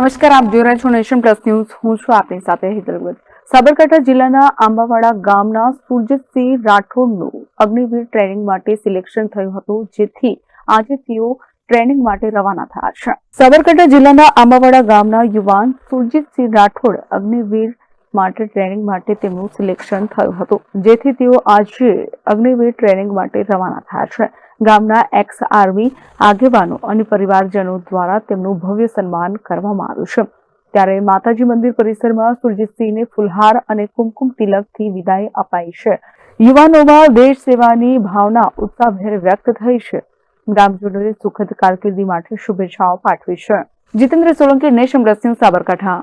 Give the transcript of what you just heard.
નમસ્કાર, આપ જોઈ રહ્યા છો નેશન પ્લસ ન્યૂઝ. હું છું આપની સાથે હિતલગત સાબરકાંઠા જિલ્લાના આંબાવાડા ગામના સુરજીતસિંહ રાઠોડનું અગ્નિવીર ટ્રેનિંગ માટે સિલેક્શન થયું હતું, જેથી આજે તેઓ ટ્રેનિંગ માટે રવાના થયા છે. સાબરકાંઠા જિલ્લાના આંબાવાડા ગામના યુવાન સુરજીતસિંહ રાઠોડ અગ્નિવીર માટે ટ્રેનિંગ માટે તેમનું સિલેક્શન થયું હતું, જેથી તેઓ આજે અગ્નિવીર ટ્રેનિંગ માટે રવાના થયા છે. ગામના એક્સ આર્મી આગેવાનો અને પરિવારજનો દ્વારા તેમનું ભવ્ય સન્માન કરવામાં આવ્યું છે. ત્યારે માતાજી મંદિર પરિસરમાં સુરજીતસિંહને ફુલહાર અને કુમકુમ તિલકથી વિદાય અપાઈ છે. યુવાનોમાં દેશ સેવાની ભાવના, ઉત્સાહભેર વ્યક્ત થઈ છે. ગ્રામજનોએ સુખદ કારકિર્દી માટે શુભેચ્છાઓ પાઠવી છે. જીતેન્દ્ર સોલંકી નેશમ રસિંહ સાબરકાંઠા.